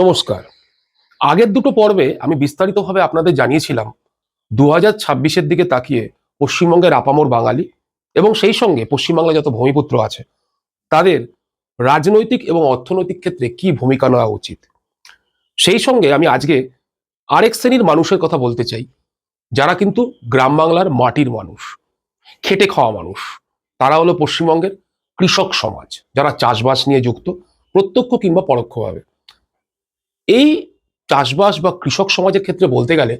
নমস্কার। আগের দুটো পর্বে আমি বিস্তারিতভাবে আপনাদের জানিয়েছিলাম দু হাজার ছাব্বিশের দিকে তাকিয়ে পশ্চিমবঙ্গের আপামর বাঙালি এবং সেই সঙ্গে পশ্চিমবাংলায় যত ভূমিপুত্র আছে, তাদের রাজনৈতিক এবং অর্থনৈতিক ক্ষেত্রে কি ভূমিকা নেওয়া উচিত? সেই সঙ্গে আমি আজকে আরেক শ্রেণির মানুষের কথা বলতে চাই, যারা কিন্তু গ্রাম বাংলার মাটির মানুষ, খেটে খাওয়া মানুষ। তারা হলো পশ্চিমবঙ্গের কৃষক সমাজ, যারা চাষবাস নিয়ে যুক্ত, প্রত্যক্ষ কিংবা পরোক্ষভাবে। এই চাষবাস বা কৃষক সমাজের ক্ষেত্রে বলতে গেলে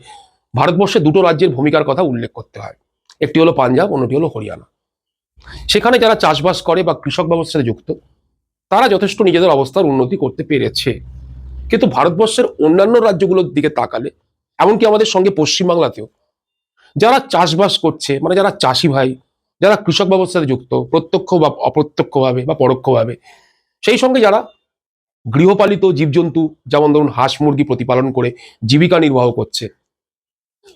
ভারতবর্ষে দুটো রাজ্যের ভূমিকার কথা উল্লেখ করতে হয়। একটি হলো পাঞ্জাব, অন্যটি হলো হরিয়ানা। সেখানে যারা চাষবাস করে বা কৃষক ব্যবস্থার সাথে যুক্ত, তারা যথেষ্ট নিজেদের অবস্থার উন্নতি করতে পেরেছে। কিন্তু ভারতবর্ষের অন্যান্য রাজ্যগুলোর দিকে তাকালে, এমনকি আমাদের সঙ্গে পশ্চিমবাংলাতেও, যারা চাষবাস করছে মানে যারা চাষি ভাই, যারা কৃষক ব্যবস্থার সাথে যুক্ত, প্রত্যক্ষ বা অপ্রত্যক্ষভাবে বা পরোক্ষভাবে, সেই সঙ্গে যারা গৃহপালিত জীবজন্তু, যেমন ধরুন হাঁস মুরগি প্রতিপালন করে জীবিকা নির্বাহ করছে।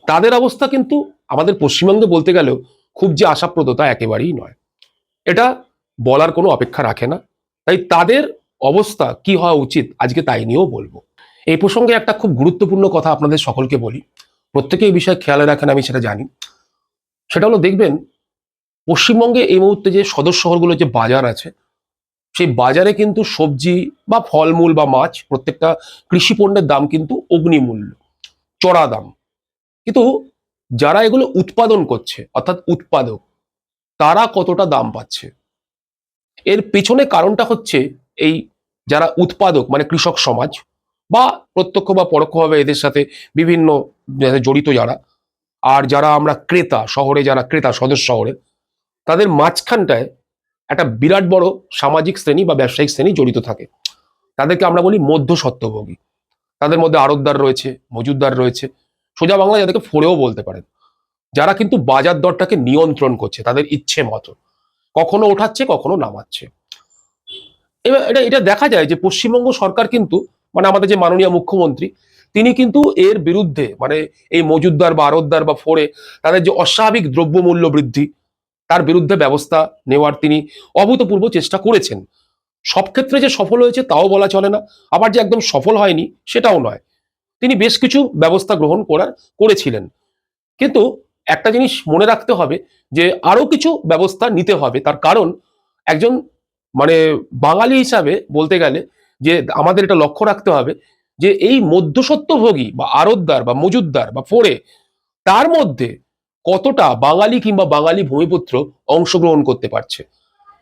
তাদের অবস্থা কিন্তু আমাদের পশ্চিমবঙ্গে বলতে গেলেও খুব যে আশাপ্রদ তা একেবারেই নয়। এটা বলার কোনো অপেক্ষা রাখে না। তাই তাদের অবস্থা কি হওয়া উচিত আজকে তাই নিয়েও বলব। এই প্রসঙ্গে একটা খুব গুরুত্বপূর্ণ কথা আপনাদের সকলকে বলি। প্রত্যেকে এই বিষয়ে খেয়াল রাখেন, আমি সেটা জানি। সেটা হলো দেখবেন, পশ্চিমবঙ্গে এই মুহূর্তে যে সদর শহরগুলো যে বাজার আছে সেই বাজারে কিন্তু সবজি বা ফলমূল বা মাছ প্রত্যেকটা কৃষি পণ্যের দাম কিন্তু অগ্নিমূল্য, চড়া দাম। কিন্তু যারা এগুলো উৎপাদন করছে, অর্থাৎ উৎপাদক, তারা কতটা দাম পাচ্ছে? এর পেছনে কারণটা হচ্ছে এই যারা উৎপাদক মানে কৃষক সমাজ বা প্রত্যক্ষ বা পরোক্ষভাবে এদের সাথে বিভিন্ন জড়িত যারা, আর যারা আমরা ক্রেতা, শহরে যারা ক্রেতা সদর শহরে, তাদের মাঝখানটায় একটা বিরাট বড় সামাজিক শ্রেণি বা ব্যবসায়িক শ্রেণি জড়িত থাকে। তাদেরকে আমরা বলি মধ্যস্বত্বভোগী তাদের মধ্যে আড়তদার রয়েছে, মজুদদার রয়েছে, সোজা বাংলা যাদেরকে ফোরেও বলতে পারেন। যারা কিন্তু বাজার দরটাকে নিয়ন্ত্রণ করছে, তাদের ইচ্ছে মতো। কখনো ওঠাচ্ছে, কখনো নামাচ্ছে। এবার এটা এটা দেখা যায় যে পশ্চিমবঙ্গ সরকার কিন্তু মানে আমাদের যে মাননীয় মুখ্যমন্ত্রী, তিনি কিন্তু এর বিরুদ্ধে মানে এই মজুদদার বা আড়তদার বা ফোরে তাদের যে অস্বাভাবিক দ্রব্যমূল্য বৃদ্ধি তার বিরুদ্ধে ব্যবস্থা নেওয়ার তিনি অভূতপূর্ব চেষ্টা করেছেন। সব ক্ষেত্রে যে সফল হয়েছে তাও বলা চলে না, আবার যে একদম সফল হয়নি সেটাও নয়। তিনি বেশ কিছু ব্যবস্থা গ্রহণ করার করেছিলেন। কিন্তু একটা জিনিস মনে রাখতে হবে যে আরও কিছু ব্যবস্থা নিতে হবে। তার কারণ একজন মানে বাঙালি হিসাবে বলতে গেলে যে আমাদের এটা লক্ষ্য রাখতে হবে যে এই মধ্যসত্ত্বভোগী বা আরতদার বা মজুদদার বা ফোরে তার মধ্যে কতটা বাঙালি কিংবা বাঙালি ভূমিপুত্র অংশগ্রহণ করতে পারছে।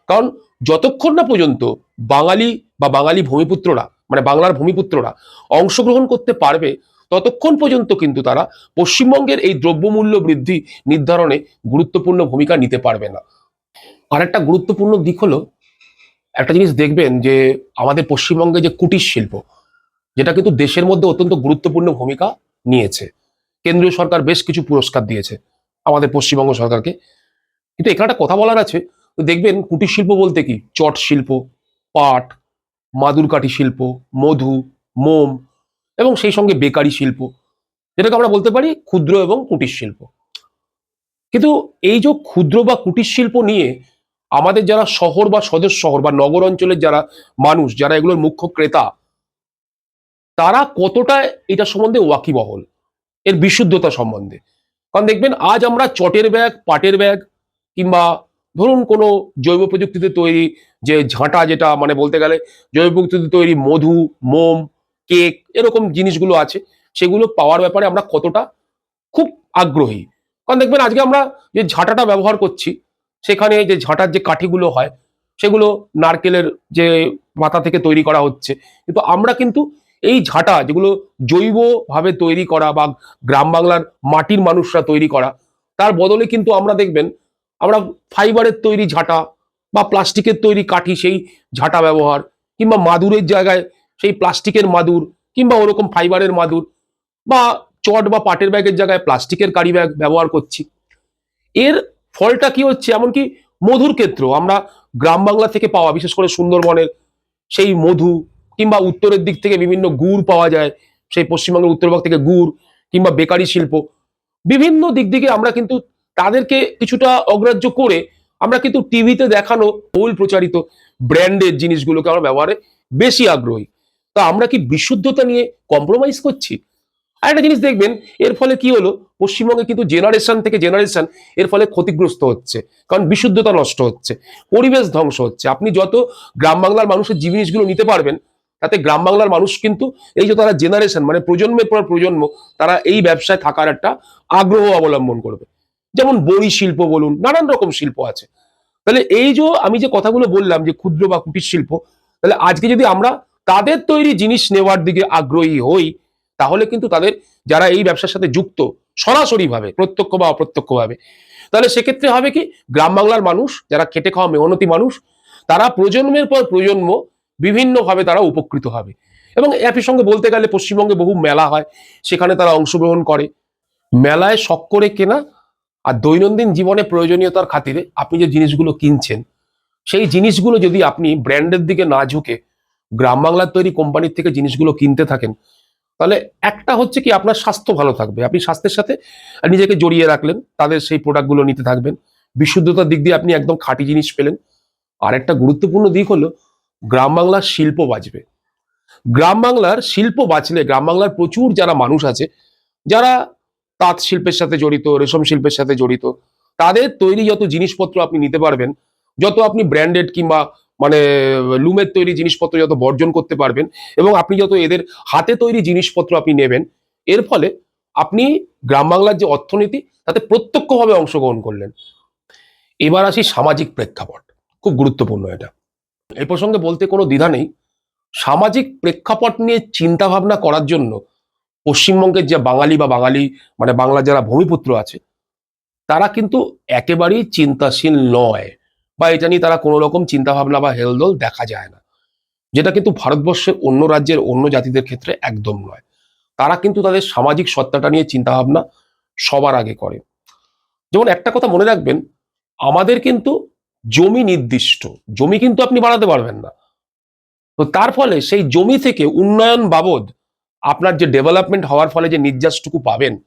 কারণ যতক্ষণ না পর্যন্ত বাঙালি বা বাঙালি ভূমিপুত্ররা মানে বাংলার ভূমিপুত্ররা অংশগ্রহণ করতে পারবে, ততক্ষণ পর্যন্ত কিন্তু তারা পশ্চিমবঙ্গের এই দ্রব্যমূল্য বৃদ্ধি নির্ধারণে গুরুত্বপূর্ণ ভূমিকা নিতে পারবে না। আর একটা গুরুত্বপূর্ণ দিক হলো, একটা জিনিস দেখবেন যে আমাদের পশ্চিমবঙ্গে যে কুটির শিল্প, যেটা কিন্তু দেশের মধ্যে অত্যন্ত গুরুত্বপূর্ণ ভূমিকা নিয়েছে। কেন্দ্রীয় সরকার বেশ কিছু পুরস্কার দিয়েছে। আমাদের পশ্চিমবঙ্গ সরকারকে। কিন্তু এখানে একটা কথা বলার আছে দেখবেন কুটির শিল্প বলতে কি? চট শিল্প, পাট, মাদুরকাঠি শিল্প, মধু, মোম এবং সেই সঙ্গে বেকারি শিল্প, যেটাকে আমরা বলতে পারি ক্ষুদ্র এবং কুটির শিল্প। কিন্তু এই যে ক্ষুদ্র বা কুটির শিল্প নিয়ে আমাদের যারা শহর বা সদর শহর বা নগর অঞ্চলের যারা মানুষ, যারা এগুলোর মুখ্য ক্রেতা, তারা কতটা এটা সম্বন্ধে ওয়াকিবহল? এর বিশুদ্ধতা সম্বন্ধে। কারণ দেখবেন আজ আমরা চটের ব্যাগ, পাটের ব্যাগ কিংবা ধরুন কোনো জৈব প্রযুক্তিতে তৈরি যে ঝাঁটা যেটা মানে বলতে গেলে জৈব প্রযুক্তিতে তৈরি মধু, মোম, কেক এরকম জিনিসগুলো আছে, সেগুলো পাওয়ার ব্যাপারে আমরা কতটা খুব আগ্রহী। কারণ দেখবেন আজকে আমরা যে ঝাঁটাটা ব্যবহার করছি, সেখানে যে ঝাঁটার যে কাঠিগুলো হয়, সেগুলো নারকেলের যে পাতা থেকে তৈরি করা হচ্ছে, কিন্তু আমরা কিন্তু এই ঝাঁটা যেগুলো জৈবভাবে তৈরি করা বা গ্রাম বাংলার মাটির মানুষরা তৈরি করা, তার বদলে কিন্তু আমরা দেখবেন আমরা ফাইবারের তৈরি ঝাঁটা বা প্লাস্টিকের তৈরি কাঠি সেই ঝাঁটা ব্যবহার কিংবা মাদুরের জায়গায় সেই প্লাস্টিকের মাদুর কিংবা ওরকম ফাইবারের মাদুর বা চট বা পাটের ব্যাগের জায়গায় প্লাস্টিকের কারি ব্যাগ ব্যবহার করছি। এর ফলটা কি হচ্ছে? এমনকি মধুর ক্ষেত্র, আমরা গ্রাম বাংলা থেকে পাওয়া, বিশেষ করে সুন্দরবনের সেই মধু কিংবা উত্তরের দিক থেকে বিভিন্ন গুড় পাওয়া যায়, সেই পশ্চিমবঙ্গের উত্তরভাগ থেকে গুড় কিংবা বেকারি শিল্প। বিভিন্ন দিক দিকে আমরা কিন্তু তাদেরকে কিছুটা অগ্রাহ্য করে আমরা কিন্তু টিভিতে দেখানো বহুল প্রচারিত ব্র্যান্ডের জিনিসগুলোকে আমরা ব্যবহারে বেশি আগ্রহী। তা আমরা কি বিশুদ্ধতা নিয়ে কম্প্রোমাইজ করছি? আর একটা জিনিস দেখবেন, এর ফলে কি হলো? পশ্চিমবঙ্গে কিন্তু জেনারেশন থেকে জেনারেশন এর ফলে ক্ষতিগ্রস্ত হচ্ছে, কারণ বিশুদ্ধতা নষ্ট হচ্ছে, পরিবেশ ধ্বংস হচ্ছে। আপনি যত গ্রাম বাংলার মানুষের জিনিসগুলো নিতে পারবেন তাতে গ্রাম বাংলার মানুষ কিন্তু এই যে তারা জেনারেশন মানে প্রজন্মের পর প্রজন্ম, তারা এই ব্যবসায় থাকার একটা আগ্রহ অবলম্বন করবে। যেমন বড়ি শিল্প বলুন, নানান রকম শিল্প আছে। তাহলে এই যে আমি যে কথাগুলো বললাম যে ক্ষুদ্র বা কুটির শিল্প, তাহলে আজকে যদি আমরা তাদের তৈরি জিনিস নেওয়ার দিকে আগ্রহী হই, তাহলে কিন্তু তাদের যারা এই ব্যবসার সাথে যুক্ত, সরাসরিভাবে, প্রত্যক্ষ বা অপ্রত্যক্ষভাবে, তাহলে সেক্ষেত্রে হবে কি, গ্রাম বাংলার মানুষ, যারা খেটে খাওয়া মেহনতি মানুষ, তারা প্রজন্মের পর প্রজন্ম বিভিন্নভাবে তারা উপকৃত হবে। এবং একই সঙ্গে বলতে গেলে পশ্চিমবঙ্গে বহু মেলা হয়, সেখানে তারা অংশগ্রহণ করে। মেলায় শখ করে কেনা আর দৈনন্দিন জীবনে প্রয়োজনীয়তার খাতিরে আপনি যে জিনিসগুলো কিনছেন, সেই জিনিসগুলো যদি আপনি ব্র্যান্ডের দিকে না ঝুঁকে গ্রাম বাংলার তৈরি কোম্পানির থেকে জিনিসগুলো কিনতে থাকেন, তাহলে একটা হচ্ছে কি আপনার স্বাস্থ্য ভালো থাকবে। আপনি স্বাস্থ্যের সাথে নিজেকে জড়িয়ে রাখলেন, তাদের সেই প্রোডাক্টগুলো নিতে থাকবেন। বিশুদ্ধতার দিক দিয়ে আপনি একদম খাঁটি জিনিস পেলেন। আর একটা গুরুত্বপূর্ণ দিক হলো গ্রাম বাংলার শিল্প বাঁচবে গ্রাম বাংলার শিল্প বাঁচলে, গ্রাম বাংলার প্রচুর যারা মানুষ আছে, যারা তাঁত শিল্পের সাথে জড়িত, রেশম শিল্পের সাথে জড়িত, তাদের তৈরি যত জিনিসপত্র আপনি নিতে পারবেন, যত আপনি ব্র্যান্ডেড কিংবা মানে লুমের তৈরি জিনিসপত্র যত বর্জন করতে পারবেন এবং আপনি যত এদের হাতে তৈরি জিনিসপত্র আপনি নেবেন, এর ফলে আপনি গ্রাম বাংলার যে অর্থনীতি, তাতে প্রত্যক্ষভাবে অংশগ্রহণ করলেন। এবার আসি সামাজিক প্রেক্ষাপট। খুব গুরুত্বপূর্ণ এটা। এই প্রসঙ্গে বলতে কোনো দ্বিধা নেই। সামাজিক প্রেক্ষাপট নিয়ে চিন্তা ভাবনা করার জন্য পশ্চিমবঙ্গের যে বাঙালি বা বাঙালি মানে বাংলা যারা ভূমিপুত্র আছে, তারা কিন্তু একেবারেই চিন্তাশীল নয় বা এটা নিয়ে তারা কোনো রকম চিন্তা ভাবনা বা হেলদোল দেখা যায় না। যেটা কিন্তু ভারতবর্ষের অন্য রাজ্যের অন্য জাতিদের ক্ষেত্রে একদম নয়। তারা কিন্তু তাদের সামাজিক সত্তাটা নিয়ে চিন্তা ভাবনা সবার আগে করে। যেমন একটা কথা মনে রাখবেন, আমাদের কিন্তু জমি নির্দিষ্ট, জমি কিন্তু আপনি বাড়াতে পারবেন না। তো তার ফলে সেই জমি থেকে উন্নয়ন বাবদ আপনার যে ডেভেলপমেন্ট হওয়ার ফলে যে নির্যাসটুকু পাবেন,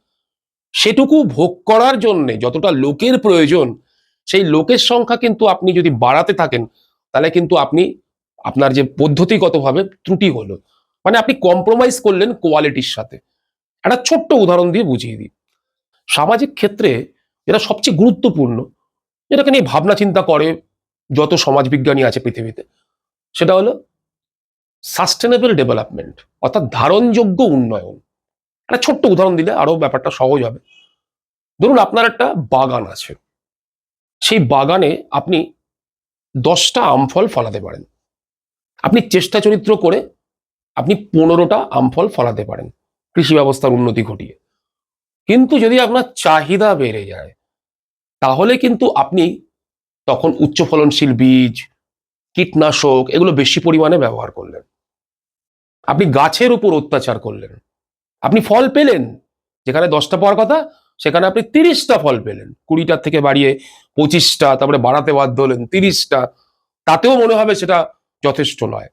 সেটুকু ভোগ করার জন্য যতটা লোকের প্রয়োজন, সেই লোকের সংখ্যা কিন্তু আপনি যদি বাড়াতে থাকেন, তাহলে কিন্তু আপনি, আপনার যে পদ্ধতিগতভাবে ত্রুটি হলো। মানে আপনি কম্প্রোমাইজ করলেন কোয়ালিটির সাথে। একটা ছোট্ট উদাহরণ দিয়ে বুঝিয়ে দিই। সামাজিক ক্ষেত্রে যেটা সবচেয়ে গুরুত্বপূর্ণ যেটাকে নিয়ে ভাবনা চিন্তা করে যত সমাজবিজ্ঞানী আছে পৃথিবীতে। সেটা হলো সাস্টেনেবল ডেভেলপমেন্ট অর্থাৎ ধারণযোগ্য উন্নয়ন। একটা ছোট্ট উদাহরণ দিলে আরও ব্যাপারটা সহজ হবে। ধরুন আপনার একটা বাগান আছে। সেই বাগানে আপনি দশটা আম ফল ফলাতে পারেন। আপনি চেষ্টা চরিত্র করে আপনি পনেরোটা আম ফল ফলাতে পারেন। কৃষি ব্যবস্থার উন্নতি ঘটিয়ে। কিন্তু যদি আপনার চাহিদা বেড়ে যায় তাহলে কিন্তু আপনি তখন উচ্চ ফলনশীল বীজ, কীটনাশক এগুলো বেশি পরিমাণে ব্যবহার করলেন। আপনি গাছের উপর অত্যাচার করলেন। আপনি ফল পেলেন, যেখানে দশটা পাওয়ার কথা, সেখানে আপনি তিরিশটা ফল পেলেন। কুড়িটার থেকে বাড়িয়ে পঁচিশটা, তারপরে বাড়াতে বাধ্য হলেন তিরিশটা। তাতেও মনে হবে সেটা যথেষ্ট নয়।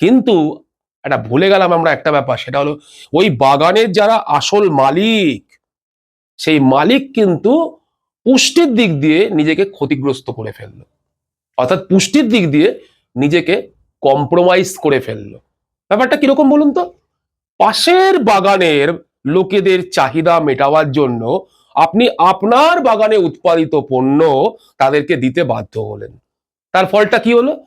কিন্তু এটা ভুলে গেলাম আমরা একটা ব্যাপার, সেটা হলো ওই বাগানের যারা আসল মালিক, সেই মালিক কিন্তু পুষ্টির দিক দিয়ে নিজেকে ক্ষতিগ্রস্ত করে ফেলল। অর্থাৎ পুষ্টির দিক দিয়ে নিজেকে কম্প্রোমাইজ করে ফেলল। ব্যাপারটা কীরকম বলুন তো? পাশের বাগানের লোকেদের চাহিদা মেটাবার জন্য আপনি আপনার বাগানে উৎপাদিত পণ্য তাদেরকে দিতে বাধ্য হলেন। তার ফলটা কি হলো?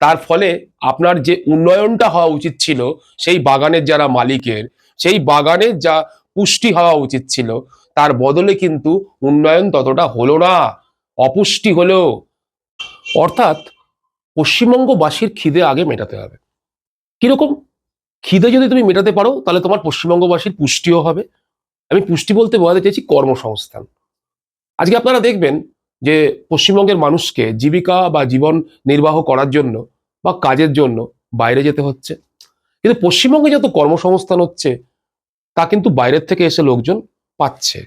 তার ফলে আপনার যে উন্নয়নটা হওয়া উচিত ছিল, সেই বাগানের যারা মালিকের, সেই বাগানের যা পুষ্টি হওয়া উচিত ছিল তার বদলে কিন্তু উন্নয়ন ততটা হলো না, অপুষ্টি হলো। অর্থাৎ পশ্চিমবঙ্গবাসীর খিদে আগে মেটাতে হবে। কীরকম? খিদে যদি তুমি মেটাতে পারো, তাহলে তোমার পশ্চিমবঙ্গবাসীর পুষ্টিও হবে। আমি পুষ্টি বলতে বোঝাতে চাইছি কর্মসংস্থান। আজকে আপনারা দেখবেন যে পশ্চিমবঙ্গের মানুষকে জীবিকা বা জীবন নির্বাহ করার জন্য বা কাজের জন্য বাইরে যেতে হচ্ছে। কিন্তু পশ্চিমবঙ্গে যত কর্মসংস্থান হচ্ছে, তা কিন্তু বাইরের থেকে এসে লোকজন পাচ্ছে।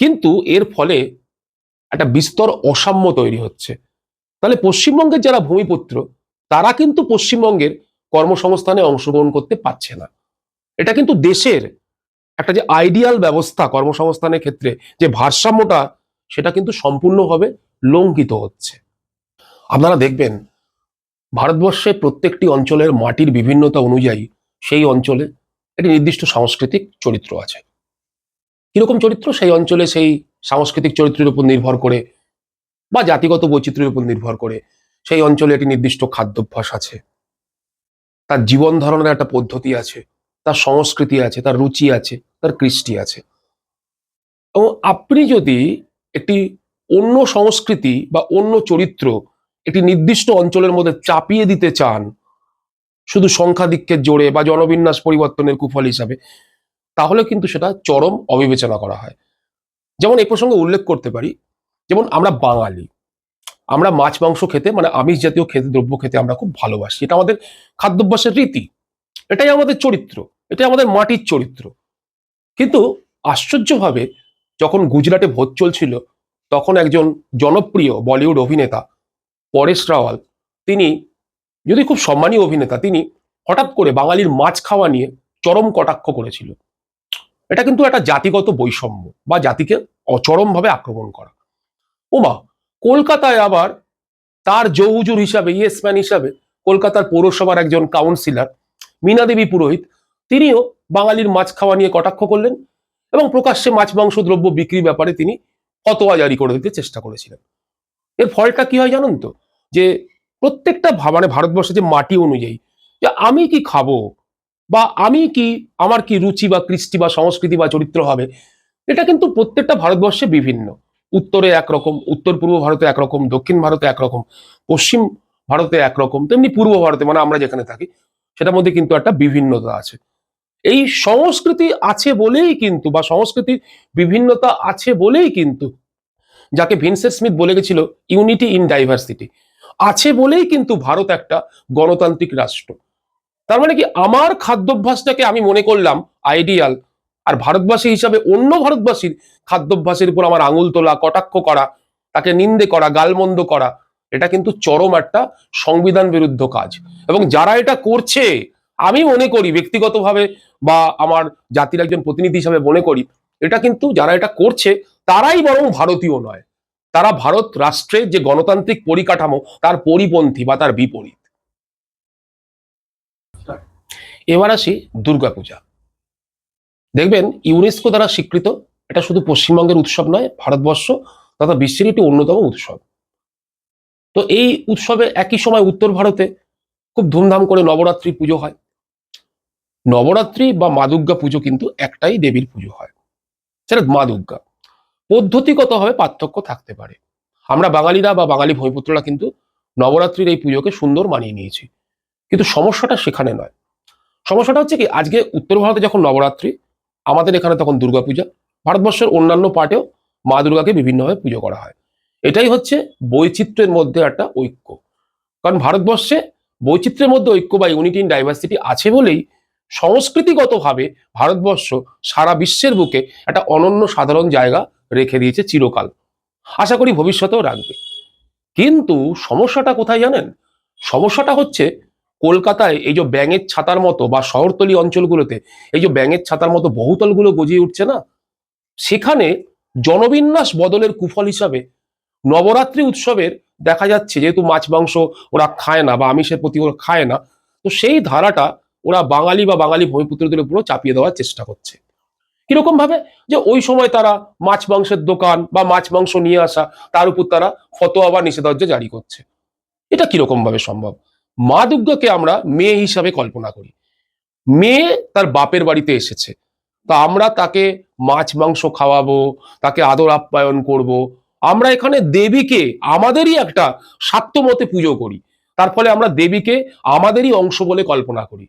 কিন্তু এর ফলে একটা বিস্তর অসাম্য তৈরি হচ্ছে। তাহলে পশ্চিমবঙ্গের যারা ভূমিপুত্র, তারা কিন্তু পশ্চিমবঙ্গের কর্মসংস্থানে অংশগ্রহণ করতে পারছে না। এটা কিন্তু দেশের একটা যে আইডিয়াল ব্যবস্থা কর্মসংস্থানের ক্ষেত্রে, যে ভারসাম্যটা, সেটা কিন্তু সম্পূর্ণভাবে লঙ্ঘিত হচ্ছে। আপনারা দেখবেন ভারতবর্ষে প্রত্যেকটি অঞ্চলের মাটির বিভিন্নতা অনুযায়ী সেই অঞ্চলে একটি নির্দিষ্ট সাংস্কৃতিক চরিত্র আছে। কীরকম চরিত্র? সেই অঞ্চলে সেই সাংস্কৃতিক চরিত্রের উপর নির্ভর করে বা জাতিগত বৈচিত্র্যের উপর নির্ভর করে সেই অঞ্চলে একটি নির্দিষ্ট খাদ্যাভ্যাস আছে। তার জীবন ধারণের একটা পদ্ধতি আছে, তার সংস্কৃতি আছে, তার রুচি আছে, তার কৃষ্টি আছে। এবং আপনি যদি একটি অন্য সংস্কৃতি বা অন্য চরিত্র একটি নির্দিষ্ট অঞ্চলের মধ্যে চাপিয়ে দিতে চান, শুধু সংখ্যাধিক্যের জোরে বা জনবিন্যাস পরিবর্তনের কুফল হিসাবে তাহলে কিন্তু সেটা চরম অবিবেচনা করা হয়। যেমন এই প্রসঙ্গে উল্লেখ করতে পারি, যেমন আমরা বাঙালি, আমরা মাছ, মাংস খেতে মানে আমিষ জাতীয় খেতে, দ্রব্য খেতে আমরা খুব ভালোবাসি। এটা আমাদের খাদ্যাভ্যাসের রীতি, এটাই আমাদের চরিত্র, এটাই আমাদের মাটির চরিত্র। কিন্তু আশ্চর্যভাবে যখন গুজরাটে ভোট চলছিল, তখন একজন জনপ্রিয় বলিউড অভিনেতা পরেশ রাওয়াল, তিনি যদি খুব সম্মানীয় অভিনেতা, তিনি হঠাৎ করে বাঙালির মাছ খাওয়া নিয়ে চরম কটাক্ষ করেছিল। এটা কিন্তু একটা জাতিগত বৈষম্য বা জাতিকে অচরমভাবে আক্রমণ করা। ওমা কলকাতায় আবার তার জৌহুজুর হিসাবে ইয়েসম্যান হিসাবে কলকাতার পৌরসভার একজন কাউন্সিলর মীনা দেবী পুরোহিত, তিনিও বাঙালির মাছ খাওয়া নিয়ে কটাক্ষ করলেন এবং প্রকাশ্যে মাছ, মাংস, দ্রব্য বিক্রির ব্যাপারে তিনি ফতোয়া জারি করে দিতে চেষ্টা করেছিলেন। এর ফলটা কি হয় জানেন তো? যে প্রত্যেকটা মানে ভারতবর্ষের যে মাটি অনুযায়ী, যে আমি কি খাব? বা আমি কি, আমার কি রুচি বা কৃষ্টি বা সংস্কৃতি বা চরিত্র হবে? এটা কিন্তু প্রত্যেকটা ভারতবর্ষে বিভিন্ন। উত্তরে একরকম, উত্তর পূর্ব ভারতে একরকম, দক্ষিণ ভারতে একরকম, পশ্চিম ভারতে একরকম, তেমনি পূর্ব ভারতে মানে আমরা যেখানে থাকি, সেটার মধ্যে কিন্তু একটা বিভিন্নতা আছে। এই সংস্কৃতি আছে বলেই কিন্তু, বা সংস্কৃতির বিভিন্নতা আছে বলেই কিন্তু, যাকে ভিনসেন্ট স্মিথ বলে গেছিল, ইউনিটি ইন ডাইভার্সিটি আছে বলেই কিন্তু ভারত একটা গণতান্ত্রিক রাষ্ট্র। তার মানে কি আমার খাদ্যাভ্যাসটাকে আমি মনে করলাম আইডিয়াল আর ভারতবাসী হিসাবে অন্য ভারতবাসীর খাদ্যাভ্যাসের উপর আমার আঙুল তোলা, কটাক্ষ করা, তাকে নিন্দে করা, গালমন্দ করা, এটা কিন্তু চরম একটা সংবিধান বিরুদ্ধ কাজ। এবং যারা এটা করছে, আমি মনে করি ব্যক্তিগতভাবে বা আমার জাতির একজন প্রতিনিধি হিসাবে মনে করি, এটা কিন্তু যারা এটা করছে, তারাই বরং ভারতীয় নয়। তারা ভারত রাষ্ট্রের যে গণতান্ত্রিক পরিকাঠামো, তার পরিপন্থী বা তার বিপরীত। এবার আসি দুর্গাপূজা দেখবেন ইউনেস্কো দ্বারা স্বীকৃত, এটা শুধু পশ্চিমবঙ্গের উৎসব নয়, ভারতবর্ষ তথা বিশ্বের একটি অন্যতম উৎসব। তো এই উৎসবে একই সময় উত্তর ভারতে খুব ধুমধাম করে নবরাত্রি পুজো হয়। নবরাত্রি বা মা দুর্গা পুজো কিন্তু একটাই দেবীর পুজো হয়। সেটা মা দুর্গা। পদ্ধতিগতভাবে পার্থক্য থাকতে পারে। আমরা বাঙালিরা বা বাঙালি ভূমিপুত্ররা কিন্তু নবরাত্রির এই পুজোকে সুন্দর মানিয়ে নিয়েছি। কিন্তু সমস্যাটা সেখানে নয়। সমস্যাটা হচ্ছে কি, আজকে উত্তর ভারতে যখন নবরাত্রি, আমাদের এখানে তখন দুর্গাপূজা, ভারতবর্ষের অন্যান্য পার্টেও মা দুর্গাকে বিভিন্নভাবে পুজো করা হয়। এটাই হচ্ছে বৈচিত্র্যের মধ্যে একটা ঐক্য। কারণ ভারতবর্ষে বৈচিত্র্যের মধ্যে ঐক্য বা ইউনিটি ইন ডাইভার্সিটি আছে বলেই সংস্কৃতিগতভাবে ভারতবর্ষ সারা বিশ্বের বুকে একটা অনন্য সাধারণ জায়গা রেখে দিয়েছে চিরকাল। আশা করি ভবিষ্যতেও রাখবে। কিন্তু সমস্যাটা কোথায় জানেন? সমস্যাটা হচ্ছে কলকাতায় এই যে ব্যাঙের ছাতার মতো বা শহরতলি অঞ্চলগুলোতে এই যে ব্যাঙের ছাতার মতো বহুতলগুলো গজিয়ে উঠছে না? সেখানে জনবিন্যাস বদলের কুফল হিসাবে নবরাত্রি উৎসবের দেখা যাচ্ছে, যেহেতু মাছ মাংস ওরা খায় না বা আমিষের প্রতি ওরা খায় না, তো সেই ধারাটা ওরা বাঙালি বা বাঙালি ভূমিপুত্রদের উপরও চাপিয়ে দেওয়ার চেষ্টা করছে। কীরকম ভাবে? যে ওই সময় তারা মাছ মাংসের দোকান বা মাছ মাংস নিয়ে আসা, তার উপর তারা ফতোয়া বা নিষেধাজ্ঞা জারি করছে। এটা কীরকম ভাবে সম্ভব? মা দুর্গাকে আমরা মেয়ে হিসাবে কল্পনা করি। মেয়ে তার বাপের বাড়িতে এসেছে। তা আমরা তাকে মাছ, মাংস খাওয়াবো, তাকে আদর আপ্যায়ন করব। আমরা এখানে দেবীকে আমাদেরই একটা স্বার্থমতে পুজো করি। তার ফলে আমরা দেবীকে আমাদেরই অংশ বলে কল্পনা করি।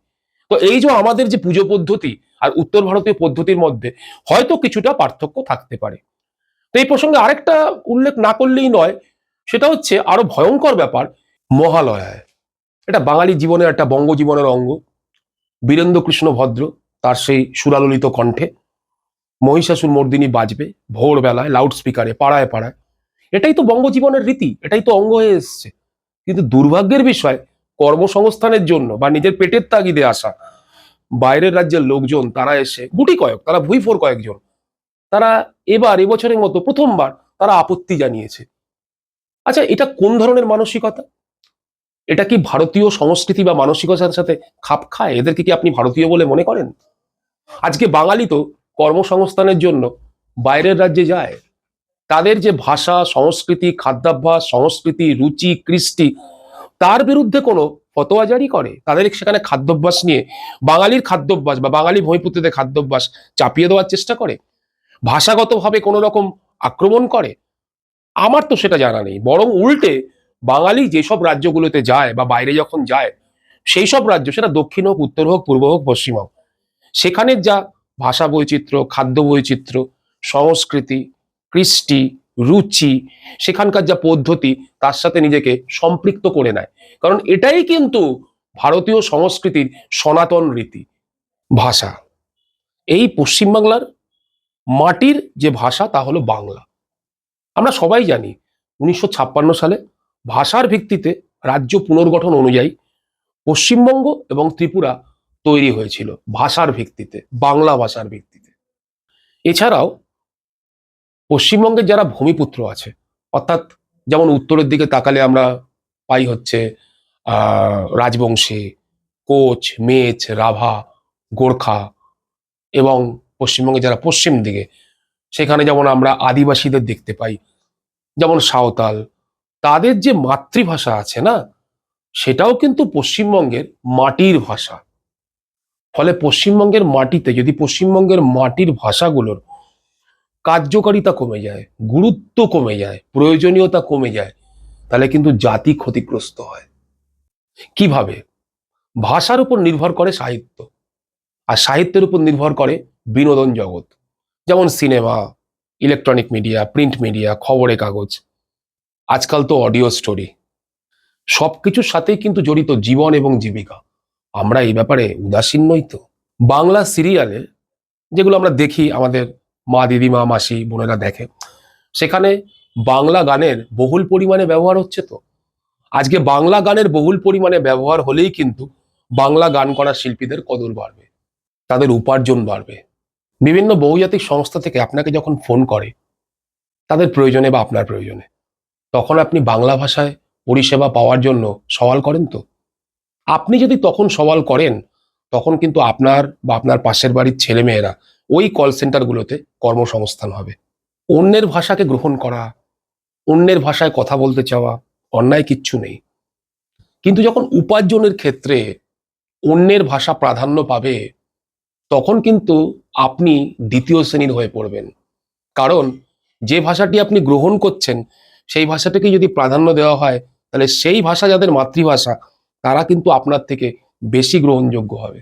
তো এই যে আমাদের যে পুজো পদ্ধতি আর উত্তর ভারতীয় পদ্ধতির মধ্যে হয়তো কিছুটা পার্থক্য থাকতে পারে। তো এই প্রসঙ্গে আরেকটা উল্লেখ না করলেই নয়, সেটা হচ্ছে আরও ভয়ঙ্কর ব্যাপার, মহালয়ায়। এটা বাঙালি জীবনের একটা বঙ্গ জীবনের অঙ্গ। বীরেন্দ্র কৃষ্ণ ভদ্র, তার সেই সুরাললিত কণ্ঠে। মহিষাসুর মর্দিনী বাজবে ভোরবেলায় লাউড স্পিকারে পাড়ায় পাড়ায়। এটাই তো বঙ্গ জীবনের রীতি, এটাই তো অঙ্গ হয়ে এসছে। কিন্তু দুর্ভাগ্যের বিষয়, কর্মসংস্থানের জন্য বা নিজের পেটের তাগিদে আসা বাইরের রাজ্যের লোকজন, তারা এসে, গুটি কয়েক, তারা ভুই ফোর কয়েকজন, তারা এবার, এবছরের মতো প্রথমবার তারা আপত্তি জানিয়েছে। আচ্ছা এটা কোন ধরনের মানসিকতা? এটা কি ভারতীয় সংস্কৃতি বা মানসিকতার সাথে খাপ খায়? এদেরকে কি আপনি ভারতীয় বলে মনে করেন? আজকে বাঙালি তো কর্মসংস্থানের জন্য বাইরের রাজ্যে যায়। তাদের যে ভাষা, সংস্কৃতি, খাদ্যাভ্যাস, সংস্কৃতি, রুচি, কৃষ্টি, তার বিরুদ্ধে কোনো ফতোয়া জারি করে? তাদের সেখানে খাদ্যাভ্যাস নিয়ে বাঙালির খাদ্যাভ্যাস বা বাঙালি ভূমিপুত্রদের খাদ্যাভ্যাস চাপিয়ে দেওয়ার চেষ্টা করে। ভাষাগতভাবে কোনো রকম আক্রমণ করে? আমার তো সেটা জানা নেই। বরং উল্টে বাঙালি যেসব রাজ্যগুলোতে যায় বা বাইরে যখন যায় সেই সব রাজ্য সেটা দক্ষিণ হোক, উত্তর হোক, পূর্ব হোক, পশ্চিম হোক সেখানে যা ভাষা বৈচিত্র্য, খাদ্য বৈচিত্র্য, সংস্কৃতি, কৃষ্টি, রুচি, সেখানকার যা পদ্ধতি, তার সাথে নিজেকে সম্পৃক্ত করে নেয়। কারণ এটাই কিন্তু ভারতীয় সংস্কৃতির সনাতন রীতি, ভাষা। এই পশ্চিমবাংলার মাটির যে ভাষা, তা হলো বাংলা। আমরা সবাই জানি, উনিশশো ছাপ্পান্ন সালে ভাষার ভিত্তিতে রাজ্য পুনর্গঠন অনুযায়ী পশ্চিমবঙ্গ এবং ত্রিপুরা তৈরি হয়েছিল ভাষার ভিত্তিতে, বাংলা ভাষার ভিত্তিতে। এছাড়াও পশ্চিমবঙ্গের যারা ভূমিপুত্র আছে, অর্থাৎ যেমন উত্তরের দিকে তাকালে আমরা পাই হচ্ছে রাজবংশী, কোচ, মেচ, রাভা, গোর্খা এবং পশ্চিমবঙ্গে যারা পশ্চিম দিকে, সেখানে যেমন আমরা আদিবাসীদের দেখতে পাই, যেমন সাঁওতাল তাদের যে মাতৃভাষা আছে না, সেটাও কিন্তু পশ্চিমবঙ্গের মাটির ভাষা। ফলে পশ্চিমবঙ্গের মাটিতে, যদি পশ্চিমবঙ্গের মাটির ভাষাগুলোর কার্যকারিতা কমে যায়, গুরুত্ব কমে যায়, প্রয়োজনীয়তা কমে যায়, তাহলে কিন্তু জাতি ক্ষতিগ্রস্ত হয়। কীভাবে? ভাষার উপর নির্ভর করে সাহিত্য। আর সাহিত্যের উপর নির্ভর করে বিনোদন জগৎ। যেমন cinema, electronic media, print media, খবরের কাগজ। আজকাল তো অডিও স্টোরি সবকিছুর সাথেই কিন্তু জড়িত জীবন এবং জীবিকা। আমরা এই ব্যাপারে উদাসীন নই তো। বাংলা সিরিয়ালে যেগুলো আমরা দেখি, আমাদের মা দিদিমা মাসি, বোনেরা দেখে, সেখানে বাংলা গানের বহুল পরিমাণে ব্যবহার হচ্ছে তো। আজকে বাংলা গানের বহুল পরিমাণে ব্যবহার হলেই কিন্তু বাংলা গান করা শিল্পীদের কদর বাড়বে, তাদের উপার্জন বাড়বে। বিভিন্ন বহুজাতিক সংস্থা থেকে আপনাকে যখন ফোন করে, তাদের প্রয়োজনে বা আপনার প্রয়োজনে তখন আপনি বাংলা ভাষায় পরিষেবা পাওয়ার জন্য সওয়াল করেন তো? আপনি যদি তখন সওয়াল করেন, তখন কিন্তু আপনার বা আপনার পাশের বাড়ির ছেলেমেয়েরা ওই কল সেন্টারগুলোতে কর্মসংস্থান হবে। অন্যের ভাষাকে গ্রহণ করা, অন্যের ভাষায় কথা বলতে চাওয়া, অন্যায় কিচ্ছু নেই। কিন্তু যখন উপার্জনের ক্ষেত্রে অন্যের ভাষা প্রাধান্য পাবে, তখন কিন্তু আপনি দ্বিতীয় শ্রেণির হয়ে পড়বেন। কারণ যে ভাষাটি আপনি গ্রহণ করছেন সেই ভাষাটাকে যদি প্রাধান্য দেওয়া হয়, তাহলে সেই ভাষা যাদের মাতৃভাষা, তারা কিন্তু আপনার থেকে বেশি গ্রহণযোগ্য হবে।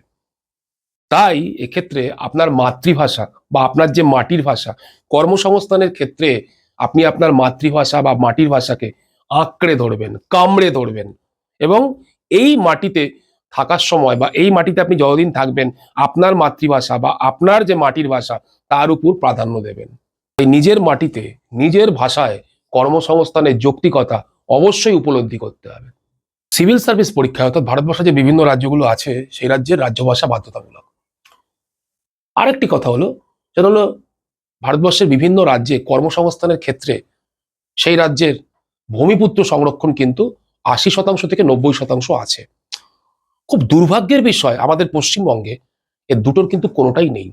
তাই এক্ষেত্রে আপনার মাতৃভাষা বা আপনার যে মাটির ভাষা, কর্মসংস্থানের ক্ষেত্রে আপনি আপনার মাতৃভাষা বা মাটির ভাষাকে আঁকড়ে ধরবেন, কামড়ে ধরবেন এবং এই মাটিতে থাকার সময় বা এই মাটিতে আপনি যতদিন থাকবেন, আপনার মাতৃভাষা বা আপনার যে মাটির ভাষা, তার উপর প্রাধান্য দেবেন। নিজের মাটিতে, নিজের ভাষায় কর্মসংস্থানের যৌক্তিকতা অবশ্যই উপলব্ধি করতে হবে। সিভিল সার্ভিস পরীক্ষায় অর্থাৎ ভারতবর্ষে যে বিভিন্ন রাজ্যগুলো আছে, সেই রাজ্যের রাজ্য ভাষা বাধ্যতামূলক। আরেকটি কথা হলো, সেটা হলো ভারতবর্ষের বিভিন্ন রাজ্যে কর্মসংস্থানের ক্ষেত্রে সেই রাজ্যের ভূমিপুত্র সংরক্ষণ কিন্তু আশি শতাংশ থেকে নব্বই শতাংশ আছে। খুব দুর্ভাগ্যের বিষয়, আমাদের পশ্চিমবঙ্গে এর দুটোর কিন্তু কোনোটাই নেই।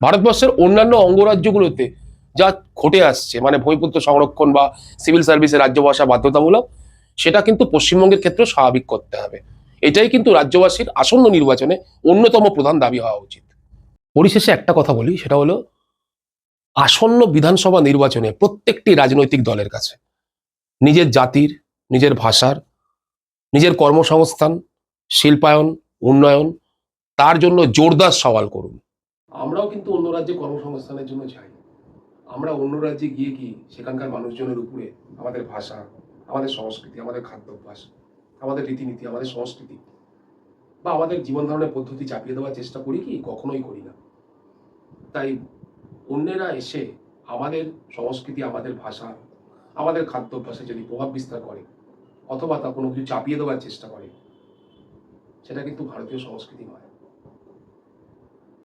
ভারতবর্ষের অন্যান্য অঙ্গরাজ্যগুলোতে যা ঘটে আসছে মানে ভূমিপুত্র সংরক্ষণ বা সিভিল সার্ভিসের রাজ্য ভাষা বাধ্যতামূলক সেটা কিন্তু পশ্চিমবঙ্গের ক্ষেত্রে স্বাভাবিক করতে হবে। এটাই কিন্তু রাজ্যবাসীর আসন্ন নির্বাচনে অন্যতম প্রধান দাবি হওয়া উচিত। পরিশেষে একটা কথা বলি সেটা হলো আসন্ন বিধানসভা নির্বাচনে প্রত্যেকটি রাজনৈতিক দলের কাছে নিজের জাতির নিজের ভাষার নিজের কর্মসংস্থান শিল্পায়ন উন্নয়ন তার জন্য জোরদার সওয়াল করুন। আমরাও কিন্তু অন্য রাজ্যে কর্মসংস্থানের জন্য চাই। আমরা অন্য রাজ্যে গিয়ে কি সেখানকার মানুষজনের উপরে আমাদের ভাষা, আমাদের সংস্কৃতি, আমাদের খাদ্যাভ্যাস, আমাদের রীতিনীতি, আমাদের সংস্কৃতি বা আমাদের জীবন ধারণের পদ্ধতি চাপিয়ে দেওয়ার চেষ্টা করি কি? কখনোই করি না। তাই অন্যেরা এসে আমাদের সংস্কৃতি, আমাদের ভাষা, আমাদের খাদ্যাভ্যাসে যদি প্রভাব বিস্তার করে অথবা তা কোনো কিছু চাপিয়ে দেওয়ার চেষ্টা করে, সেটা কিন্তু ভারতীয় সংস্কৃতি নয়।